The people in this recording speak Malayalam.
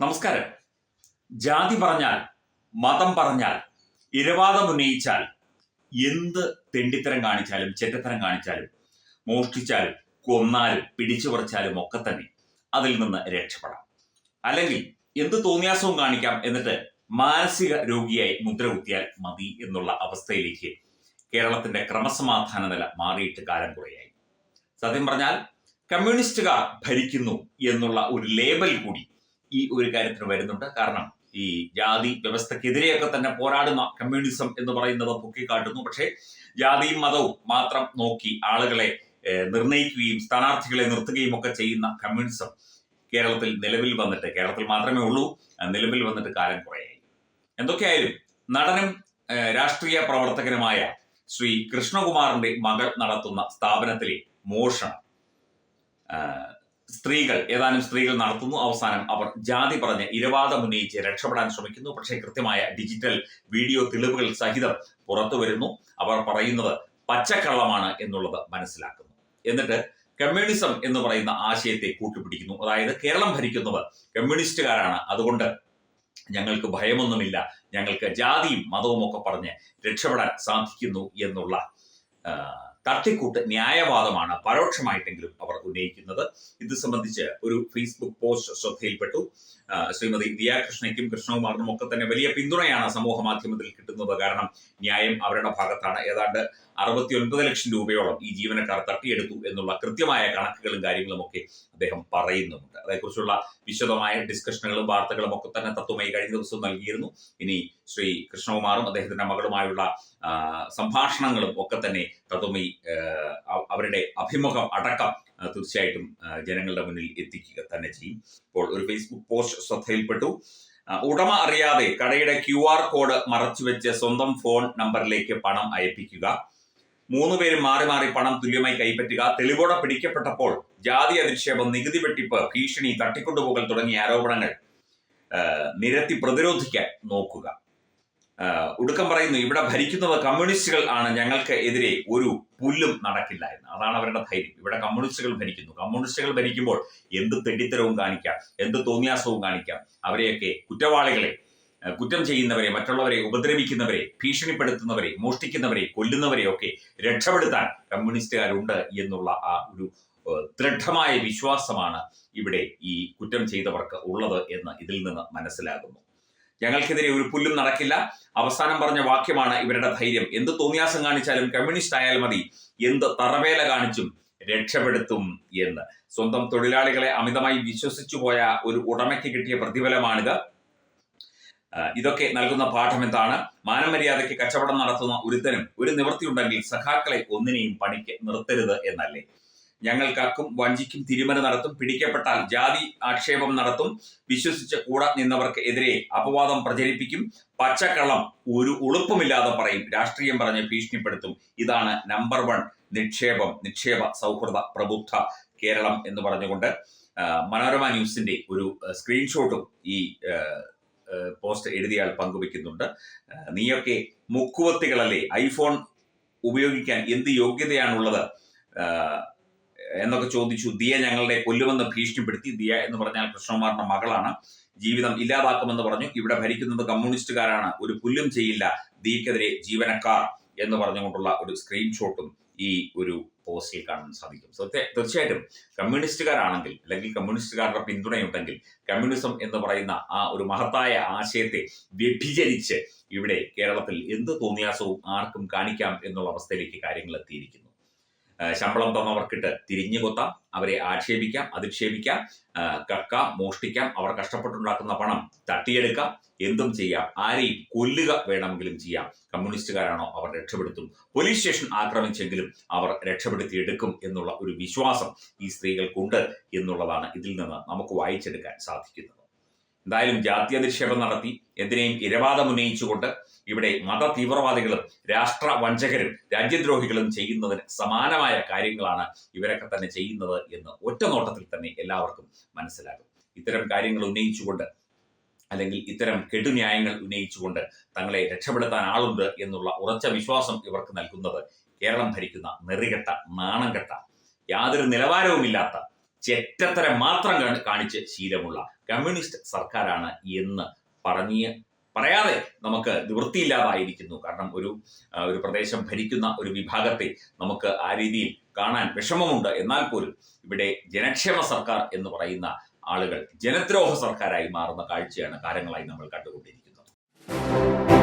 നമസ്കാരം. ജാതി പറഞ്ഞാൽ മതം പറഞ്ഞാൽ ഇരവാദം ഉന്നയിച്ചാൽ എന്ത് തെണ്ടിത്തരം കാണിച്ചാലും ചെറ്റത്തരം കാണിച്ചാലും മോഷ്ടിച്ചാലും കൊന്നാലും പിടിച്ചു പറിച്ചാലും ഒക്കെ തന്നെ അതിൽ നിന്ന് രക്ഷപ്പെടാം. അല്ലെങ്കിൽ എന്ത് തോന്നിയാസവും കാണിക്കാം എന്നിട്ട് മാനസിക രോഗിയായി മുദ്ര കുത്തിയാൽ മതി എന്നുള്ള അവസ്ഥയിലേക്ക് കേരളത്തിന്റെ ക്രമസമാധാന നില മാറിയിട്ട് കാലം കുറയായി. സത്യം പറഞ്ഞാൽ കമ്മ്യൂണിസ്റ്റുകാർ ഭരിക്കുന്നു എന്നുള്ള ഒരു ലേബൽ കൂടി ഈ ഒരു കാര്യത്തിന് വരുന്നുണ്ട്. കാരണം ഈ ജാതി വ്യവസ്ഥക്കെതിരെയൊക്കെ തന്നെ പോരാടുന്ന കമ്മ്യൂണിസം എന്ന് പറയുന്നത് പൊക്കിക്കാട്ടുന്നു. പക്ഷേ ജാതിയും മതവും മാത്രം നോക്കി ആളുകളെ നിർണയിക്കുകയും സ്ഥാനാർത്ഥികളെ നിർത്തുകയും ഒക്കെ ചെയ്യുന്ന കമ്മ്യൂണിസം കേരളത്തിൽ നിലവിൽ വന്നിട്ട് കേരളത്തിൽ മാത്രമേ ഉള്ളൂ നിലവിൽ വന്നിട്ട് കാലം കുറയായി. എന്തൊക്കെയായാലും നടനും രാഷ്ട്രീയ പ്രവർത്തകനുമായ ശ്രീ കൃഷ്ണകുമാറിന്റെ മകൾ നടത്തുന്ന സ്ഥാപനത്തിലെ മോഷണം സ്ത്രീകൾ ഏതാനും സ്ത്രീകൾ നടത്തുന്നു. അവസാനം അവർ ജാതി പറഞ്ഞ് ഇരവാദം ഉന്നയിച്ച് രക്ഷപ്പെടാൻ ശ്രമിക്കുന്നു. പക്ഷേ കൃത്യമായ ഡിജിറ്റൽ വീഡിയോ തെളിവുകൾ സഹിതം പുറത്തു വരുന്നു. അവർ പറയുന്നത് പച്ചക്കള്ളമാണ് എന്നുള്ളത് മനസ്സിലാക്കുന്നു. എന്നിട്ട് കമ്മ്യൂണിസം എന്ന് പറയുന്ന ആശയത്തെ കൂട്ടുപിടിക്കുന്നു. അതായത് കേരളം ഭരിക്കുന്നത് കമ്മ്യൂണിസ്റ്റുകാരാണ്. അതുകൊണ്ട് ഞങ്ങൾക്ക് ഭയമൊന്നുമില്ല. ഞങ്ങൾക്ക് ജാതിയും മതവും ഒക്കെ പറഞ്ഞ് രക്ഷപ്പെടാൻ സാധിക്കുന്നു എന്നുള്ള തട്ടിക്കൂട്ട് ന്യായവാദമാണ് പരോക്ഷമായിട്ടെങ്കിലും അവർ ഉന്നയിക്കുന്നത്. ഇത് സംബന്ധിച്ച് ഒരു ഫേസ്ബുക്ക് പോസ്റ്റ് ശ്രദ്ധയിൽപ്പെട്ടു. ശ്രീമതി ദിയാകൃഷ്ണയ്ക്കും കൃഷ്ണകുമാറിനും ഒക്കെ തന്നെ വലിയ പിന്തുണയാണ് സമൂഹ മാധ്യമത്തിൽ കിട്ടുന്നത്. കാരണം ന്യായം അവരുടെ ഭാഗത്താണ്. ഏതാണ്ട് അറുപത്തി ഒൻപത് ലക്ഷം രൂപയോളം ഈ ജീവനക്കാർ തട്ടിയെടുത്തു എന്നുള്ള കൃത്യമായ കണക്കുകളും കാര്യങ്ങളും ഒക്കെ അദ്ദേഹം പറയുന്നുമുണ്ട്. അതേക്കുറിച്ചുള്ള വിശദമായ ഡിസ്കഷനുകളും വാർത്തകളും ഒക്കെ തന്നെ തത്വമായി കഴിഞ്ഞ ദിവസം നൽകിയിരുന്നു. ഇനി ശ്രീ കൃഷ്ണകുമാറും അദ്ദേഹത്തിന്റെ മകളുമായുള്ള സംഭാഷണങ്ങളും ഒക്കെ തന്നെ തത്വമി അവരുടെ അഭിമുഖം അടക്കം തീർച്ചയായിട്ടും ജനങ്ങളുടെ മുന്നിൽ എത്തിക്കുക തന്നെ ചെയ്യും. ഇപ്പോൾ ഒരു ഫേസ്ബുക്ക് പോസ്റ്റ് ശ്രദ്ധയിൽപ്പെട്ടു. ഉടമ അറിയാതെ കടയുടെ ക്യു ആർ കോഡ് മറച്ചുവെച്ച് സ്വന്തം ഫോൺ നമ്പറിലേക്ക് പണം അയപ്പിക്കുക. മൂന്ന് പേരും മാറി മാറി പണം തുല്യമായി കൈപ്പറ്റുക. തെളിവോടെ പിടിക്കപ്പെട്ടപ്പോൾ ജാതി അധിക്ഷേപം നികുതി വെട്ടിപ്പ് ഭീഷണി തട്ടിക്കൊണ്ടുപോകൽ തുടങ്ങിയ ആരോപണങ്ങൾ നിരത്തി പ്രതിരോധിക്കാൻ നോക്കുക. ഒടുക്കം പറയുന്നു ഇവിടെ ഭരിക്കുന്നത് കമ്മ്യൂണിസ്റ്റുകൾ ആണ്. ഞങ്ങൾക്ക് എതിരെ ഒരു പുല്ലും നടക്കില്ല എന്ന്. അതാണ് അവരുടെ ധൈര്യം. ഇവിടെ കമ്മ്യൂണിസ്റ്റുകൾ ഭരിക്കുന്നു. കമ്മ്യൂണിസ്റ്റുകൾ ഭരിക്കുമ്പോൾ എന്ത് തെണ്ടിത്തരവും കാണിക്കാം എന്ത് തോന്നിയാസവും കാണിക്കാം. അവരെയൊക്കെ കുറ്റവാളികളെ കുറ്റം ചെയ്യുന്നവരെ മറ്റുള്ളവരെ ഉപദ്രവിക്കുന്നവരെ ഭീഷണിപ്പെടുത്തുന്നവരെ മോഷ്ടിക്കുന്നവരെ കൊല്ലുന്നവരെ ഒക്കെ രക്ഷപ്പെടുത്താൻ കമ്മ്യൂണിസ്റ്റുകാരുണ്ട് എന്നുള്ള ആ ഒരു ദൃഢമായ വിശ്വാസമാണ് ഇവിടെ ഈ കുറ്റം ചെയ്തവർക്ക് ഉള്ളത് എന്ന് ഇതിൽ നിന്ന് മനസ്സിലാകുന്നു. ഞങ്ങൾക്കെതിരെ ഒരു പുല്ലും നടക്കില്ല. അവസാനം പറഞ്ഞ വാക്യമാണ് ഇവരുടെ ധൈര്യം. എന്ത് തോന്നിയാസം കാണിച്ചാലും കമ്മ്യൂണിസ്റ്റ് ആയാൽ മതി. എന്ത് തറവേല കാണിച്ചും രക്ഷപ്പെടുത്തും എന്ന്. സ്വന്തം തൊഴിലാളികളെ അമിതമായി വിശ്വസിച്ചു പോയ ഒരു ഉടമയ്ക്ക് കിട്ടിയ പ്രതിഫലമാണിത്. ഇതൊക്കെ നൽകുന്ന പാഠം എന്താണ്? മാനമര്യാദയ്ക്ക് കച്ചവടം നടത്തുന്ന ഒരുത്തനും ഒരു നിവൃത്തിയുണ്ടെങ്കിൽ സഖാക്കളെ ഒന്നിനെയും പണിക്ക് നിർത്തരുത് എന്നല്ലേ? ഞങ്ങൾ കക്കും വഞ്ചിക്കും തിരുമന നടത്തും പിടിക്കപ്പെട്ടാൽ ജാതി ആക്ഷേപം നടത്തും വിശ്വസിച്ച് കൂടെ നിന്നവർക്ക് എതിരെ അപവാദം പ്രചരിപ്പിക്കും പച്ചക്കള്ളം ഒരു ഉളുപ്പുമില്ലാതെ പറയും രാഷ്ട്രീയം പറഞ്ഞ് ഭീഷണിപ്പെടുത്തും. ഇതാണ് നമ്പർ വൺ നിക്ഷേപം നിക്ഷേപ സൗഹൃദ പ്രബുദ്ധ കേരളം എന്ന് പറഞ്ഞുകൊണ്ട് മനോരമ ന്യൂസിന്റെ ഒരു സ്ക്രീൻഷോട്ടും ഈ പോസ്റ്റ് എഴുതിയാൽ പങ്കുവെക്കുന്നുണ്ട് നീയൊക്കെ മുക്കുവത്തികളല്ലേ? ഐഫോൺ ഉപയോഗിക്കാൻ എന്ത് യോഗ്യതയാണുള്ളത്? എന്നൊക്കെ ചോദിച്ചു. ദിയ ഞങ്ങളുടെ കൊല്ലുമെന്ന് ഭീഷണിപ്പെടുത്തി. ദിയ എന്ന് പറഞ്ഞാൽ കൃഷ്ണകുമാറിന്റെ മകളാണ്. ജീവിതം ഇല്ലാതാക്കുമെന്ന് പറഞ്ഞു. ഇവിടെ ഭരിക്കുന്നത് കമ്മ്യൂണിസ്റ്റുകാരാണ്. ഒരു പുല്ലും ചെയ്യില്ല. ദിയക്കെതിരെ ജീവനക്കാർ എന്ന് പറഞ്ഞുകൊണ്ടുള്ള ഒരു സ്ക്രീൻഷോട്ടും ഈ ഒരു പോസ്റ്റിൽ കാണാൻ സാധിക്കും. തീർച്ചയായിട്ടും കമ്മ്യൂണിസ്റ്റുകാരാണെങ്കിൽ അല്ലെങ്കിൽ കമ്മ്യൂണിസ്റ്റുകാരുടെ പിന്തുണയുണ്ടെങ്കിൽ കമ്മ്യൂണിസം എന്ന് പറയുന്ന ആ ഒരു മഹത്തായ ആശയത്തെ വ്യഭിചരിച്ച് ഇവിടെ കേരളത്തിൽ എന്ത് തോന്നിയാസവും ആർക്കും കാണിക്കാം എന്നുള്ള അവസ്ഥയിലേക്ക് കാര്യങ്ങൾ എത്തിയിരിക്കുന്നു. ശമ്പളം തന്നവർക്കിട്ട് തിരിഞ്ഞു കൊത്താം അവരെ ആക്ഷേപിക്കാം അധിക്ഷേപിക്കാം കക്കാം മോഷ്ടിക്കാം അവർ കഷ്ടപ്പെട്ടുണ്ടാക്കുന്ന പണം തട്ടിയെടുക്കാം എന്തും ചെയ്യാം. ആരെയും കൊല്ലുക വേണമെങ്കിലും ചെയ്യാം. കമ്മ്യൂണിസ്റ്റുകാരാണോ അവർ രക്ഷപ്പെടുത്തും? പോലീസ് സ്റ്റേഷൻ ആക്രമിച്ചെങ്കിലും അവർ രക്ഷപ്പെടുത്തിയെടുക്കും എന്നുള്ള ഒരു വിശ്വാസം ഈ സ്ത്രീകൾക്കുണ്ട് എന്നുള്ളതാണ് ഇതിൽ നിന്ന് നമുക്ക് വായിച്ചെടുക്കാൻ സാധിക്കുന്നത്. എന്തായാലും ജാത്യധിക്ഷേപം നടത്തി എന്തിനേയും ഇരവാദം ഉന്നയിച്ചുകൊണ്ട് ഇവിടെ മത തീവ്രവാദികളും രാഷ്ട്ര വഞ്ചകരും രാജ്യദ്രോഹികളും ചെയ്യുന്നതിന് സമാനമായ കാര്യങ്ങളാണ് ഇവരൊക്കെ തന്നെ ചെയ്യുന്നത് എന്ന് ഒറ്റ നോട്ടത്തിൽ തന്നെ എല്ലാവർക്കും മനസ്സിലാകും. ഇത്തരം കാര്യങ്ങൾ ഉന്നയിച്ചുകൊണ്ട് അല്ലെങ്കിൽ ഇത്തരം കെടുന്യായങ്ങൾ ഉന്നയിച്ചുകൊണ്ട് തങ്ങളെ രക്ഷപ്പെടുത്താൻ ആളുണ്ട് എന്നുള്ള ഉറച്ച വിശ്വാസം ഇവർക്ക് നൽകുന്നത് കേരളം ഭരിക്കുന്ന നെറികെട്ട നാണംകെട്ട യാതൊരു നിലവാരവുമില്ലാത്ത ചെറ്റത്തരം മാത്രം കാണി- കാണിച്ച് ശീലമുള്ള കമ്മ്യൂണിസ്റ്റ് സർക്കാരാണ് എന്ന് പറഞ്ഞ് പറയാതെ നമുക്ക് നിവൃത്തിയില്ലാതായിരിക്കുന്നു. കാരണം ഒരു ഒരു പ്രദേശം ഭരിക്കുന്ന ഒരു വിഭാഗത്തെ നമുക്ക് ആ രീതിയിൽ കാണാൻ വിഷമമുണ്ട്. എന്നാൽ പോലും ഇവിടെ ജനക്ഷേമ സർക്കാർ എന്ന് പറയുന്ന ആളുകൾ ജനദ്രോഹ സർക്കാരായി മാറുന്ന കാഴ്ചയാണ് കാലങ്ങളായി നമ്മൾ കണ്ടുകൊണ്ടിരിക്കുന്നത്.